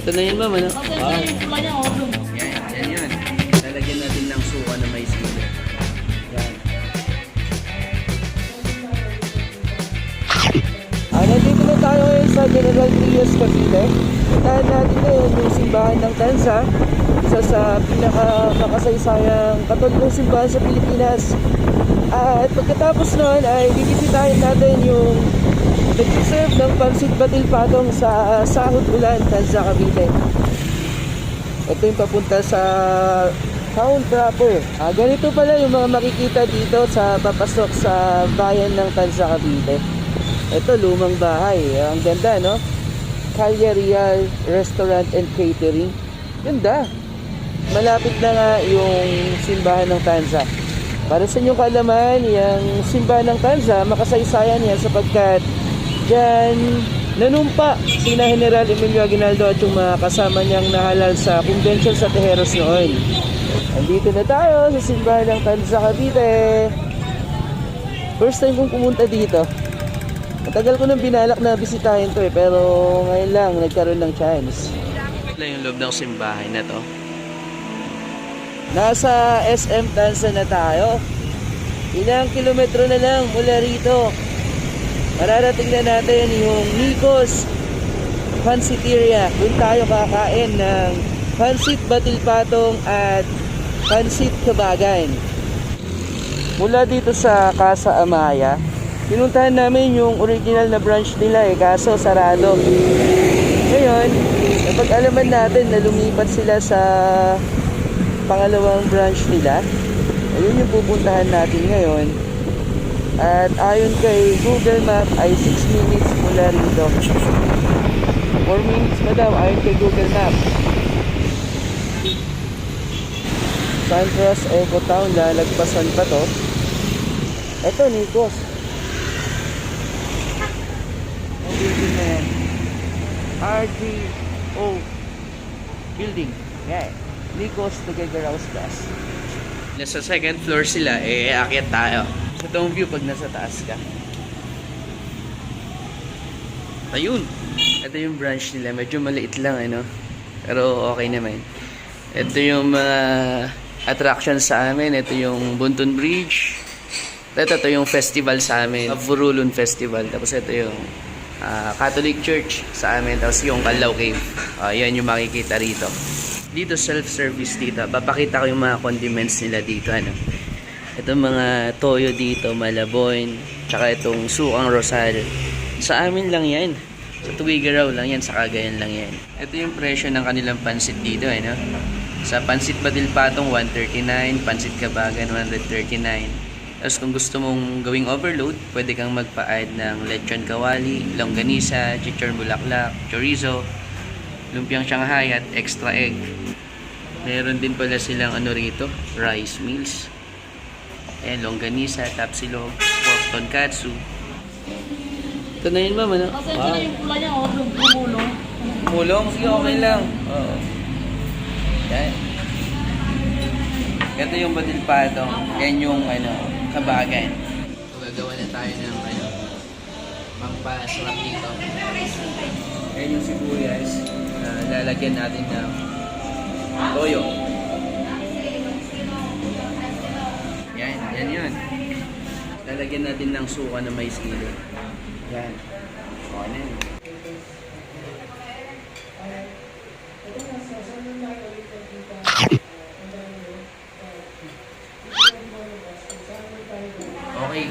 Ito na yun, ma'am, ano? Kasi yung pula niya, dun. Yan, yan yun. Lalagyan natin ng suka na may sili. Yan. Ah, nandito na tayo ngayon sa General Trias Cavite. Puntahan natin ngayon yung simbahan ng Tansa. Isa sa pinaka-makasaysayang katolikong simbahan sa Pilipinas. Ah, at pagkatapos nun ay bibisitahin natin yung nag-serve ng pansit batil patong sa Sahod Ulan, Tansa, Cavite. Ito yung papunta sa town proper. Ah, ganito pala yung mga makikita dito sa papasok sa bayan ng Tansa, Cavite. Ito, lumang bahay. Ang ganda, no? Calle Real Restaurant and Catering. Ganda. Malapit na nga yung simbahan ng Tanza. Para sa inyong kalaman, yung simbahan ng Tanza, makasaysayan yan sapagkat dyan nanumpa sina General Emilio Aguinaldo at yung mga kasama niyang nahalal sa convention sa Tejeros noon. Andito na tayo sa simbahan ng Tanza, Cavite. First time kong pumunta dito. Matagal ko nang binalak na bisitahin to eh, pero ngayon lang nagkaroon ng chance. Ito lang yung loob ng simbahay na to. Nasa SM Tansa na tayo. Ilang kilometro na lang mula rito. Mararating na natin yung Nikos Pansiteria. Doon tayo kakain ng Pansit Batil Patong at Pansit Kabagan. Mula dito sa Casa Amaya, pinuntahan namin yung original na branch nila eh, kaso sarado. Ngayon, napag-alaman natin na lumipat sila sa pangalawang branch nila. Ayun yung pupuntahan natin ngayon. At ayon kay Google Map ay 6 minutes mula rito. 4 minutes pa daw ayon kay Google Map. Santras Eco Town, lalagpasan pa to. Ito, Nikos. Ang building na yan. RGO Building. Yan. Nikos House Plus. Nasa second floor sila, eh, aakyat tayo. Sa itong view pag nasa taas ka. Ayun. Ito yung branch nila. Medyo maliit lang, ano. Pero okay naman. Ito yung mga attraction sa amin. Ito yung Buntun Bridge. Ito, ito yung festival sa amin. Furulun Festival. Tapos ito yung ah, Catholic Church sa amin. Tapos yung Kalaw Cave. Ah, yan yung makikita rito. Dito self-service dito. Papakita ko yung mga condiments nila dito. Ano. Ito mga toyo dito, malaboy, tsaka itong sukang rosal. Sa amin lang yan. Sa Tuwigaraw lang yan, sa Cagayan lang yan. Ito yung presyo ng kanilang pansit dito, eh, no? Sa pansit Badil Patong, 139. Pansit Kabagan, 139. Tapos kung gusto mong gawing overload, pwede kang magpa-add ng lechon kawali, longganisa, chichon bulaklak, chorizo, lumpiang Shanghai at extra egg. Meron din pala silang ano rito, rice meals. Ayan, longganisa, tapsilog, pork tonkatsu. Ito na yun, ma'am, ano? Kasi wow. yung pula niya, oh, dun, gumulong. Mulong? Sige, okay lang. Oo. Yan. Ito yung badil patong. Yan yung, ano, kabagan. Gagawa na tayo ng, ano, pampasarap dito. Yan yung sibuyas na lalagyan natin ng toyo. Yan yun. Lalagyan natin ng suka na may sili. Yan. Okay na yun. Okay,